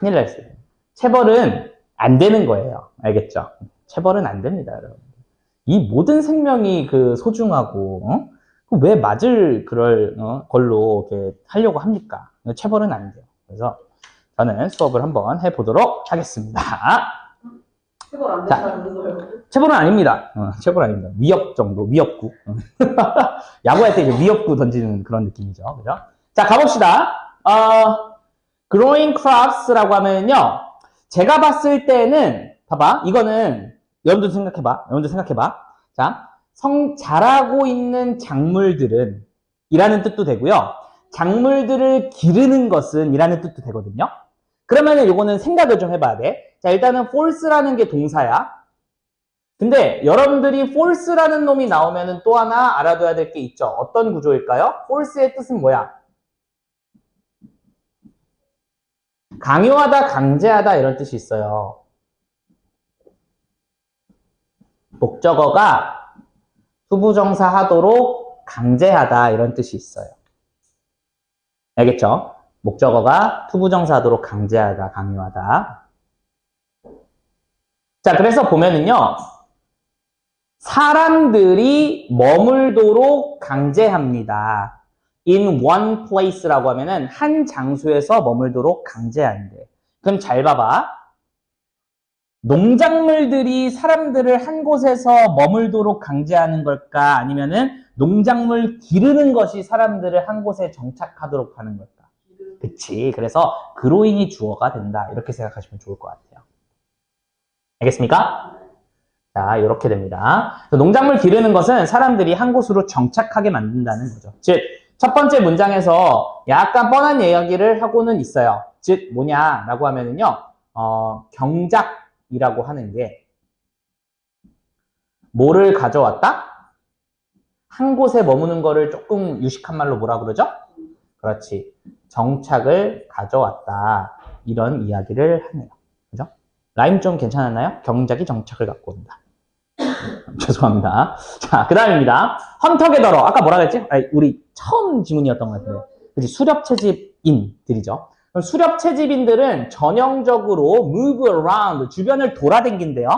큰일 났어요. 체벌은 안 되는 거예요. 알겠죠? 체벌은 안 됩니다, 여러분. 이 모든 생명이 그 소중하고, 어? 왜 맞을 그럴 어, 걸로 이렇게 하려고 합니까? 체벌은 안 돼요. 그래서 저는 수업을 한번 해보도록 하겠습니다. 해볼 안 자. 된다면서요? 체벌은 아닙니다. 어, 체벌 아닙니다. 위협 정도, 위협구. 어. 야구할 때 이제 위협구 던지는 그런 느낌이죠. 그죠? 자, 가봅시다. 어, growing crops라고 하면요. 제가 봤을 때는, 봐봐. 이거는, 여러분들 생각해 봐. 여러분들 생각해 봐. 자, 성, 자라고 있는 작물들은, 이라는 뜻도 되고요. 작물들을 기르는 것은, 이라는 뜻도 되거든요. 그러면은 요거는 생각을 좀 해봐야 돼. 자, 일단은 force라는 게 동사야. 근데 여러분들이 force라는 놈이 나오면은 또 하나 알아둬야 될 게 있죠. 어떤 구조일까요? force의 뜻은 뭐야? 강요하다, 강제하다 이런 뜻이 있어요. 목적어가 투부정사 하도록 강제하다 이런 뜻이 있어요. 알겠죠? 목적어가 투부정사 하도록 강제하다, 강요하다. 자, 그래서 보면은요. 사람들이 머물도록 강제합니다. In one place라고 하면은 한 장소에서 머물도록 강제한대. 그럼 잘 봐봐. 농작물들이 사람들을 한 곳에서 머물도록 강제하는 걸까? 아니면은 농작물 기르는 것이 사람들을 한 곳에 정착하도록 하는 걸까? 그치. 그래서 그로인이 주어가 된다. 이렇게 생각하시면 좋을 것 같아요. 알겠습니까? 자, 이렇게 됩니다. 농작물 기르는 것은 사람들이 한 곳으로 정착하게 만든다는 거죠. 즉, 첫 번째 문장에서 약간 뻔한 이야기를 하고는 있어요. 즉, 뭐냐라고 하면은요, 어, 경작이라고 하는 게 뭐를 가져왔다? 한 곳에 머무는 거를 조금 유식한 말로 뭐라 그러죠? 그렇지. 정착을 가져왔다. 이런 이야기를 하네요. 그죠? 라임 좀 괜찮았나요? 경작이 정착을 갖고 온다. 죄송합니다. 자, 그 다음입니다. 험터게 더러. 아까 뭐라 그랬지? 아니, 우리 처음 지문이었던 것 같은데. 그치, 수렵채집인들이죠. 수렵채집인들은 전형적으로 move around, 주변을 돌아댕긴대요.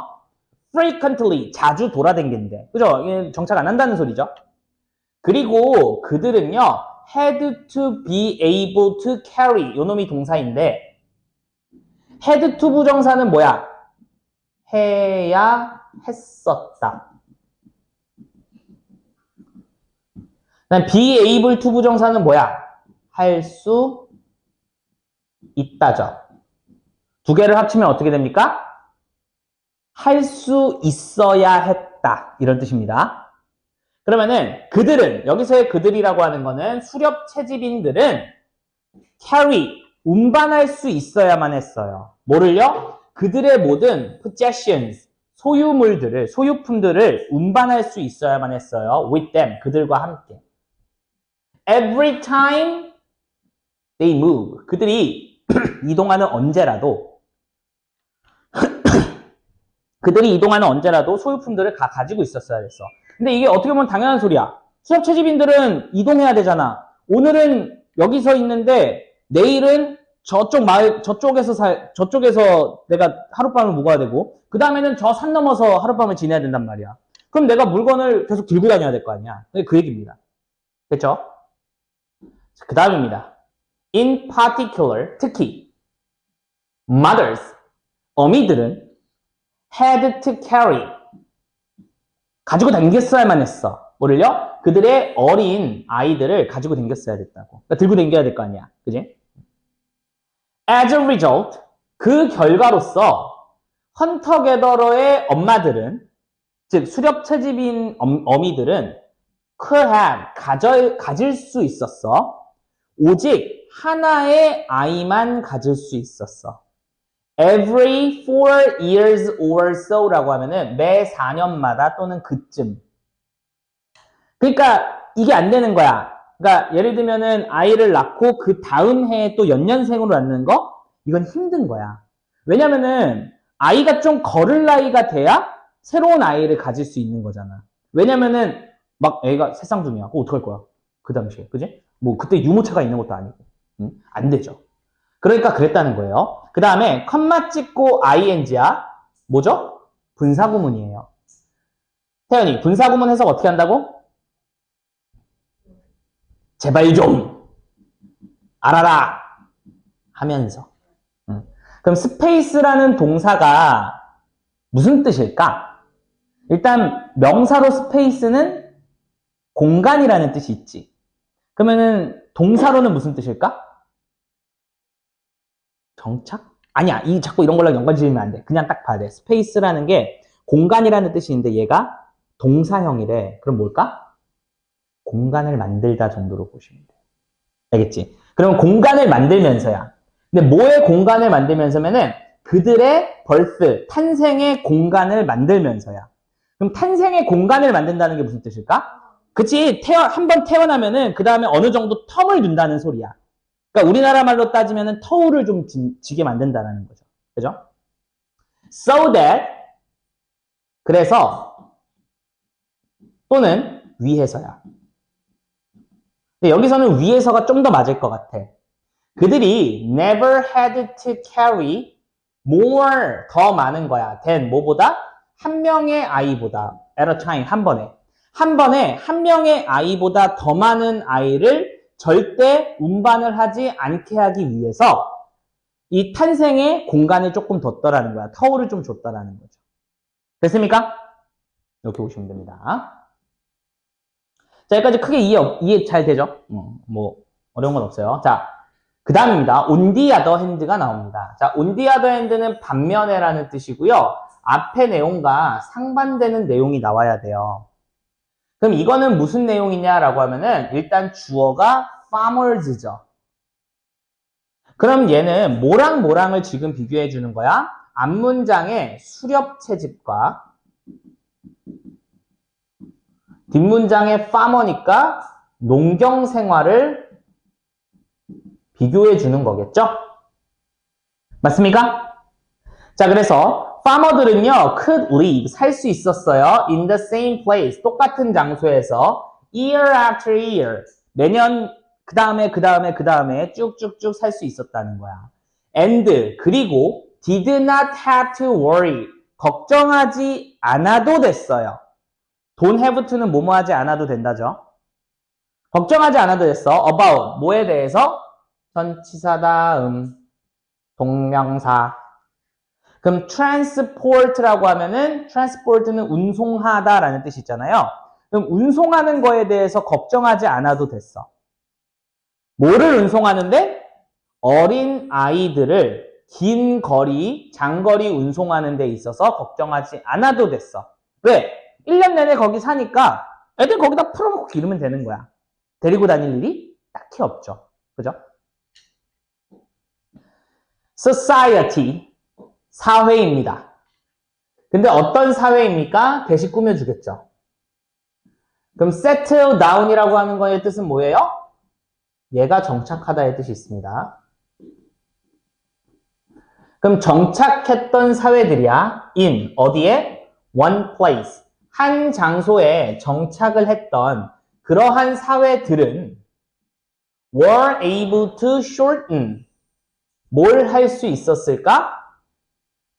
frequently, 자주 돌아댕긴대. 그죠? 정착 안 한다는 소리죠. 그리고 그들은요, had to be able to carry. 요 놈이 동사인데, had to 부정사는 뭐야? 해야 했었다. be able to 부정사는 뭐야? 할 수 있다죠. 두 개를 합치면 어떻게 됩니까? 할 수 있어야 했다. 이런 뜻입니다. 그러면은 그들은 여기서의 그들이라고 하는 거는 수렵 채집인들은 carry 운반할 수 있어야만 했어요. 뭐를요? 그들의 모든 possessions 소유물들을 소유품들을 운반할 수 있어야만 했어요. with them 그들과 함께. every time they move 그들이 이동하는 언제라도 그들이 이동하는 언제라도 소유품들을 다 가지고 있었어야 됐어. 근데 이게 어떻게 보면 당연한 소리야. 수업 채집인들은 이동해야 되잖아. 오늘은 여기서 있는데 내일은 저쪽 마을 저쪽에서 살 저쪽에서 내가 하룻밤을 묵어야 되고 그 다음에는 저 산 넘어서 하룻밤을 지내야 된단 말이야. 그럼 내가 물건을 계속 들고 다녀야 될 거 아니야. 그 얘기입니다. 됐죠? 그 다음입니다. In particular, 특히 mothers, 어미들은 had to carry 가지고 다녔어야만 했어. 뭐를요? 그들의 어린 아이들을 가지고 다녔어야 됐다고. 그러니까 들고 다녀야 될 거 아니야. 그지? As a result, 그 결과로서 헌터게더러의 엄마들은 즉 수렵 채집인 엄, 어미들은 could have 가져, 가질 수 있었어. 오직 하나의 아이만 가질 수 있었어. Every four years or so라고 하면은 매 4년마다 또는 그쯤. 그러니까 이게 안 되는 거야. 그러니까 예를 들면은 아이를 낳고 그 다음 해에 또 연년생으로 낳는 거 이건 힘든 거야. 왜냐면은 아이가 좀 걸을 나이가 돼야 새로운 아이를 가질 수 있는 거잖아. 왜냐면은 막 애가 세상 중이야. 그거 어떡할 거야? 그 당시에. 그지? 뭐 그때 유모차가 있는 것도 아니고. 응? 안 되죠. 그러니까 그랬다는 거예요. 그 다음에 컴마 찍고 ing야 뭐죠? 분사구문이에요. 태연이 분사구문 해석 어떻게 한다고? 제발 좀 알아라 하면서 음. 그럼 스페이스라는 동사가 무슨 뜻일까? 일단 명사로 스페이스는 공간이라는 뜻이 있지. 그러면은 동사로는 무슨 뜻일까? 정착? 아니야. 이 자꾸 이런 걸로 연관 지으면 안 돼. 그냥 딱 봐야 돼. 스페이스라는 게 공간이라는 뜻인데 얘가 동사형이래. 그럼 뭘까? 공간을 만들다 정도로 보시면 돼. 알겠지? 그럼 공간을 만들면서야. 근데 뭐의 공간을 만들면서면은 그들의 벌스, 탄생의 공간을 만들면서야. 그럼 탄생의 공간을 만든다는 게 무슨 뜻일까? 그치? 태어, 한 번 태어나면은 그 다음에 어느 정도 텀을 둔다는 소리야. 그러니까 우리나라 말로 따지면은 터울을 좀 지, 지게 만든다는 거죠. 그죠? So that 그래서 또는 위해서야. 근데 여기서는 위해서가 좀 더 맞을 것 같아. 그들이 never had to carry more 더 많은 거야. than 뭐보다 한 명의 아이보다 at a time 한 번에 한 번에 한 명의 아이보다 더 많은 아이를 절대 운반을 하지 않게 하기 위해서 이 탄생의 공간을 조금 뒀더라는 거야. 터울을 좀 줬더라는 거죠. 됐습니까? 이렇게 보시면 됩니다. 자, 여기까지 크게 이해, 없- 이해 잘 되죠? 어, 뭐, 어려운 건 없어요. 자, 그 다음입니다. other hand가 나옵니다. 자, the other hand는 반면에 라는 뜻이고요. 앞의 내용과 상반되는 내용이 나와야 돼요. 그럼 이거는 무슨 내용이냐라고 하면은 일단 주어가 farmers죠. 그럼 얘는 뭐랑 뭐랑을 지금 비교해 주는 거야? 앞문장의 수렵 채집과 뒷문장의 farmer니까 농경 생활을 비교해 주는 거겠죠? 맞습니까? 자, 그래서 farmer들은요, could live, 살 수 있었어요. in the same place, 똑같은 장소에서 year after year, 매년 그 다음에 그 다음에 그 다음에 쭉쭉쭉 살 수 있었다는 거야. and 그리고 did not have to worry, 걱정하지 않아도 됐어요. Don't have to는 뭐뭐 하지 않아도 된다죠. 걱정하지 않아도 됐어. about 뭐에 대해서? 전치사 다음 동명사. 그럼 transport라고 하면은 transport는 운송하다라는 뜻이 있잖아요. 그럼 운송하는 거에 대해서 걱정하지 않아도 됐어. 뭐를 운송하는데? 어린 아이들을 긴 거리, 장거리 운송하는 데 있어서 걱정하지 않아도 됐어. 왜? 1년 내내 거기 사니까 애들 거기다 풀어놓고 기르면 되는 거야. 데리고 다닐 일이 딱히 없죠. 그죠? society, 사회입니다. 근데 어떤 사회입니까? 대시 꾸며주겠죠. 그럼 settle down이라고 하는 거의 뜻은 뭐예요? 얘가 정착하다의 뜻이 있습니다. 그럼 정착했던 사회들이야. in 어디에? one place 한 장소에 정착을 했던 그러한 사회들은 were able to shorten 뭘 할 수 있었을까?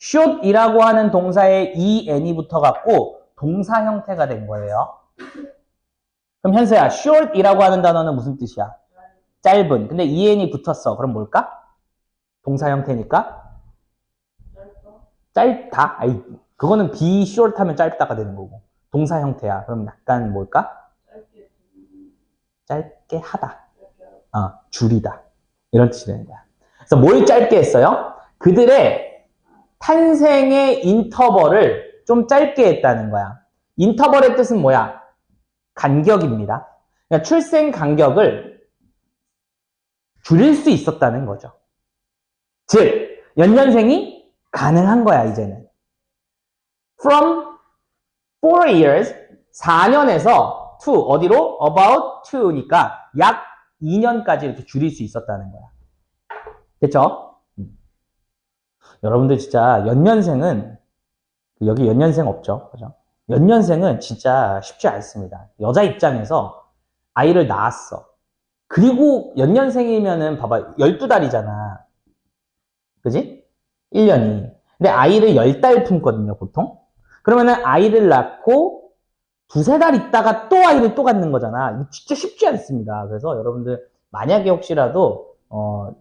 short이라고 하는 동사에 en이 붙어갖고 동사 형태가 된 거예요. 그럼 현서야, short이라고 하는 단어는 무슨 뜻이야? 짧은. 근데 en이 붙었어. 그럼 뭘까? 동사 형태니까 짧다. 아이, 그거는 be short 하면 짧다가 되는 거고. 동사 형태야. 그럼 약간 뭘까? 짧게 하다. 어, 줄이다. 이런 뜻이 되는 거야. 그래서 뭘 짧게 했어요? 그들의 탄생의 인터벌을 좀 짧게 했다는 거야. 인터벌의 뜻은 뭐야? 간격입니다. 그러니까 출생 간격을 줄일 수 있었다는 거죠. 즉, 연년생이 가능한 거야, 이제는. From 4 years, 4년에서 to, 어디로? About to니까 약 2년까지 이렇게 줄일 수 있었다는 거야. 됐죠? 음. 여러분들 진짜 연년생은 여기 연년생 없죠? 그죠? 연년생은 진짜 쉽지 않습니다. 여자 입장에서 아이를 낳았어. 그리고 연년생이면은 봐봐 12달이잖아. 그지? 1년이. 근데 아이를 10달 품거든요, 보통. 그러면은 아이를 낳고 두세 달 있다가 또 아이를 또 갖는 거잖아. 진짜 쉽지 않습니다. 그래서 여러분들 만약에 혹시라도 어,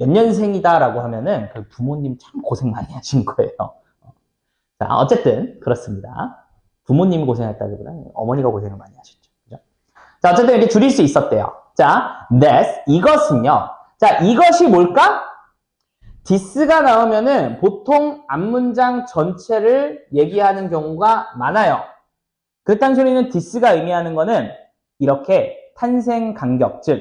연년생이다라고 하면은 그 부모님 참 고생 많이 하신 거예요. 자, 어쨌든 그렇습니다. 부모님이 고생했다기보다는 어머니가 고생을 많이 하셨죠. 그죠? 자, 어쨌든 이렇게 줄일 수 있었대요. 자, this 이것은요. 자, 이것이 뭘까? This가 나오면은 보통 앞문장 전체를 얘기하는 경우가 많아요. 그렇다는 소리는 this가 의미하는 거는 이렇게 탄생 간격, 즉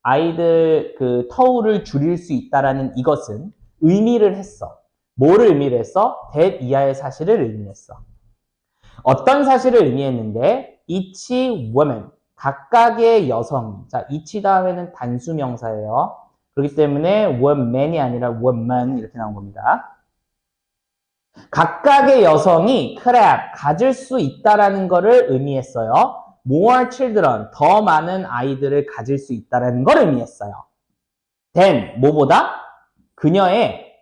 아이들 그 터울을 줄일 수 있다라는 이것은 의미를 했어. 뭐를 의미를 했어? that 이하의 사실을 의미했어. 어떤 사실을 의미했는데 each woman 각각의 여성 자 each 다음에는 단수 명사예요. 그렇기 때문에 woman이 아니라 woman 이렇게 나온 겁니다. 각각의 여성이 crab 가질 수 있다라는 것을 의미했어요. more children 더 많은 아이들을 가질 수 있다라는 걸 의미했어요. then 뭐보다 그녀의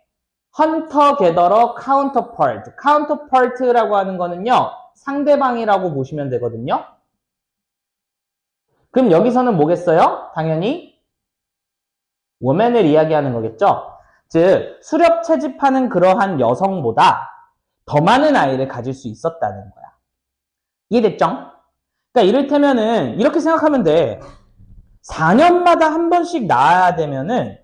헌터 게더러 카운터파트. 카운터파트라고 하는 거는요. 상대방이라고 보시면 되거든요. 그럼 여기서는 뭐겠어요? 당연히 woman을 이야기하는 거겠죠. 즉 수렵 채집하는 그러한 여성보다 더 많은 아이를 가질 수 있었다는 거야. 이해됐죠? 그러니까 이를테면은 이렇게 생각하면 돼. 4년마다 한 번씩 낳아야 되면은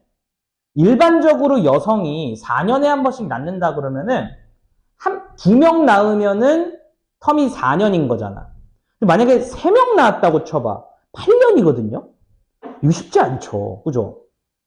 일반적으로 여성이 4년에 한 번씩 낳는다 그러면은 한 두 명 낳으면은 텀이 4년인 거잖아. 만약에 3명 낳았다고 쳐봐. 8년이거든요? 이거 쉽지 않죠. 그죠?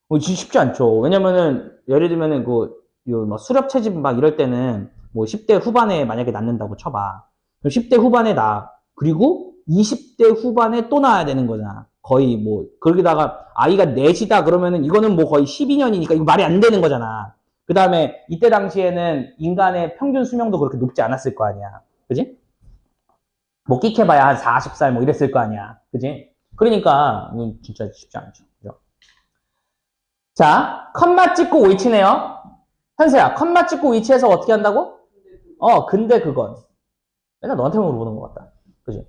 어, 진짜 쉽지 않죠. 왜냐면은, 예를 들면은, 그, 요, 뭐, 수렵 채집 막 이럴 때는, 뭐, 10대 후반에 만약에 낳는다고 쳐봐. 그럼 10대 후반에 낳아. 그리고 20대 후반에 또 낳아야 되는 거잖아. 거의 뭐, 거기다가 아이가 넷이다 그러면은 이거는 뭐 거의 12년이니까 이거 말이 안 되는 거잖아. 그 다음에 이때 당시에는 인간의 평균 수명도 그렇게 높지 않았을 거 아니야. 그지? 뭐 끽해봐야 한 40살 뭐 이랬을 거 아니야. 그지? 그러니까 진짜 쉽지 않죠. 그죠? 자, 컴마 찍고 위치네요. 현세야, 컴마 찍고 위치해서 어떻게 한다고? 어, 근데 그건. 맨날 너한테 물어보는 것 같다. 그지?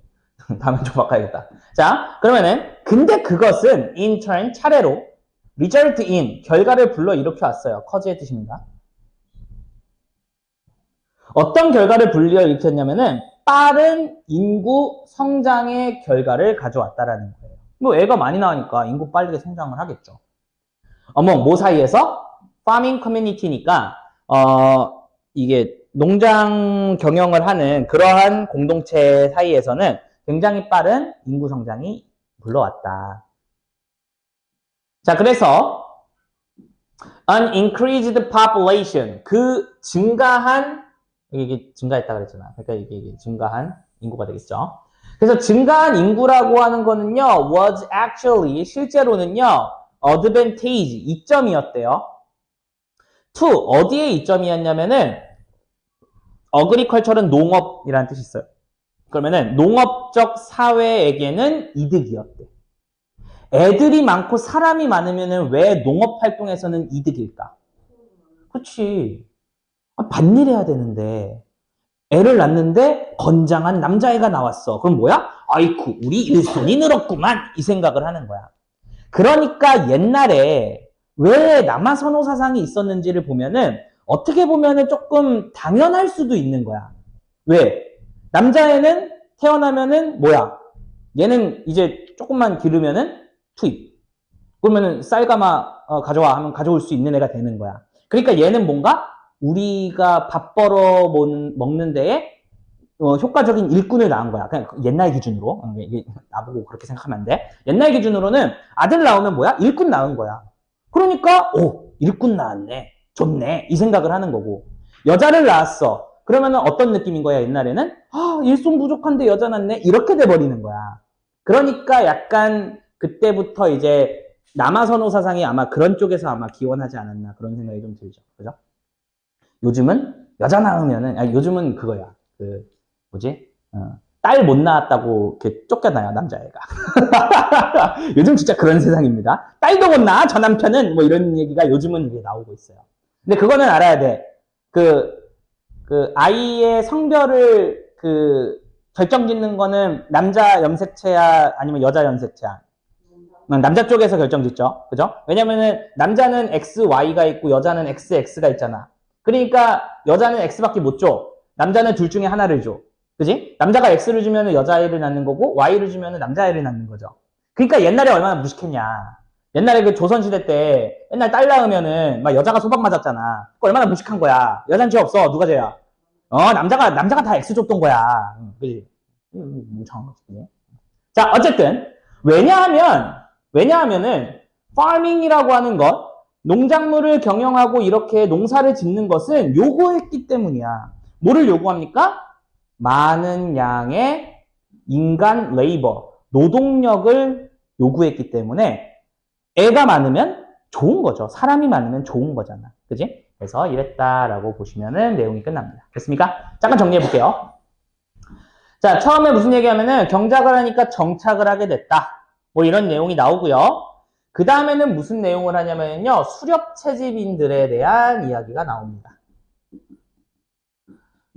다음에 좀 바꿔야겠다. 자, 그러면은, 근데 그것은 in turn 차례로 result in 결과를 불러 일으켜 왔어요. 커즈의 뜻입니다. 어떤 결과를 불러 일으켰냐면은 빠른 인구 성장의 결과를 가져왔다라는 거예요. 뭐 애가 많이 나오니까 인구 빠르게 성장을 하겠죠. 어머, 뭐 사이에서? farming community니까 어 이게 농장 경영을 하는 그러한 공동체 사이에서는 굉장히 빠른 인구 성장이 불러왔다. 자, 그래서 an increased population 그 증가한 이게 증가했다 그랬잖아. 그러니까 이게 증가한 인구가 되겠죠. 그래서 증가한 인구라고 하는 거는요 was actually 실제로는요 advantage 이점이었대요. to 어디에 이점이었냐면은 agriculture는 농업이라는 뜻이 있어요. 그러면은 농업적 사회에게는 이득이었대. 애들이 많고 사람이 많으면은 왜 농업 활동에서는 이득일까? 그렇지. 아, 밭일 해야 되는데 애를 낳는데 건장한 남자애가 나왔어. 그럼 뭐야? 아이쿠 우리 일손이 늘었구만 이 생각을 하는 거야. 그러니까 옛날에 왜 남아선호 사상이 있었는지를 보면은 어떻게 보면은 조금 당연할 수도 있는 거야. 왜? 남자애는 태어나면은 뭐야? 얘는 이제 조금만 기르면은 투입. 그러면은 쌀가마 어, 가져와 하면 가져올 수 있는 애가 되는 거야. 그러니까 얘는 뭔가 우리가 밥 벌어 먹는, 데에 어, 효과적인 일꾼을 낳은 거야. 그냥 옛날 기준으로. 어, 나보고 그렇게 생각하면 안 돼. 옛날 기준으로는 아들 낳으면 뭐야? 일꾼 낳은 거야. 그러니까, 오, 일꾼 낳았네. 좋네. 이 생각을 하는 거고. 여자를 낳았어. 그러면은 어떤 느낌인 거야, 옛날에는? 아, 일손 부족한데 여자 낳네? 이렇게 돼버리는 거야. 그러니까 약간 그때부터 이제 남아선호 사상이 아마 그런 쪽에서 아마 기원하지 않았나 그런 생각이 좀 들죠. 그죠? 요즘은 여자 낳으면은, 아, 요즘은 그거야. 그, 뭐지? 어, 딸 못 낳았다고 이렇게 쫓겨나요, 남자애가. 요즘 진짜 그런 세상입니다. 딸도 못 낳아, 저 남편은. 뭐 이런 얘기가 요즘은 이게 나오고 있어요. 근데 그거는 알아야 돼. 그, 그, 아이의 성별을 그, 결정 짓는 거는 남자 염색체야, 아니면 여자 염색체야? 음, 남자 쪽에서 결정 짓죠. 그죠? 왜냐면은, 남자는 XY가 있고, 여자는 XX가 있잖아. 그러니까, 여자는 X밖에 못 줘. 남자는 둘 중에 하나를 줘. 그지? 남자가 X를 주면 여자아이를 낳는 거고, Y를 주면 남자아이를 낳는 거죠. 그러니까 옛날에 얼마나 무식했냐. 옛날에 그 조선시대 때 옛날 딸 낳으면은 막 여자가 소박 맞았잖아. 그거 얼마나 무식한 거야. 여잔 죄 없어. 누가 죄야? 어, 남자가, 남자가 다 X 줬던 거야. 응, 그지? 거지. 그지? 자, 어쨌든. 왜냐하면, 왜냐하면은, farming이라고 하는 것, 농작물을 경영하고 이렇게 농사를 짓는 것은 요구했기 때문이야. 뭐를 요구합니까? 많은 양의 인간 레이버, 노동력을 요구했기 때문에 애가 많으면 좋은 거죠. 사람이 많으면 좋은 거잖아. 그지? 그래서 이랬다라고 보시면은 내용이 끝납니다. 됐습니까? 잠깐 정리해 볼게요. 자, 처음에 무슨 얘기하면은 경작을 하니까 정착을 하게 됐다. 뭐 이런 내용이 나오고요. 그 다음에는 무슨 내용을 하냐면요. 수렵 채집인들에 대한 이야기가 나옵니다.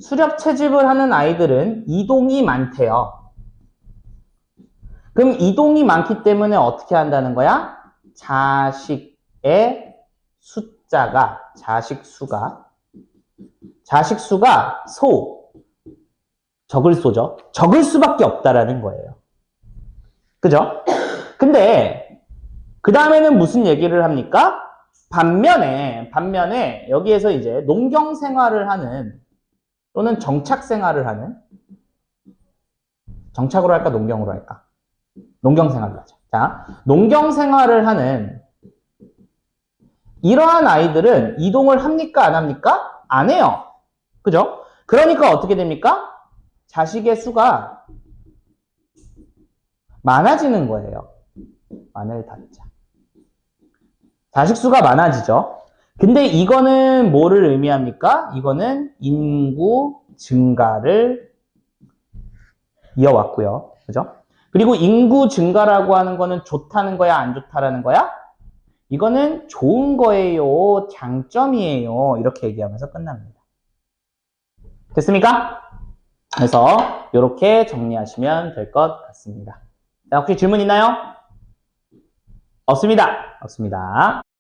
수렵 채집을 하는 아이들은 이동이 많대요. 그럼 이동이 많기 때문에 어떻게 한다는 거야? 자식의 숫자가, 자식 수가, 자식 수가 소, 적을 소죠. 적을 수밖에 없다라는 거예요. 그죠? 근데, 그 다음에는 무슨 얘기를 합니까? 반면에, 반면에, 여기에서 이제 농경 생활을 하는, 또는 정착 생활을 하는, 정착으로 할까, 농경으로 할까? 농경 생활을 하자. 자, 농경 생활을 하는 이러한 아이들은 이동을 합니까? 안 합니까? 안 해요. 그죠? 그러니까 어떻게 됩니까? 자식의 수가 많아지는 거예요. 마늘 단자. 자식 수가 많아지죠. 근데 이거는 뭐를 의미합니까? 이거는 인구 증가를 이어왔고요. 그죠? 그리고 인구 증가라고 하는 거는 좋다는 거야, 안 좋다라는 거야? 이거는 좋은 거예요, 장점이에요. 이렇게 얘기하면서 끝납니다. 됐습니까? 그래서 이렇게 정리하시면 될 것 같습니다. 자, 혹시 질문 있나요? 없습니다. 없습니다.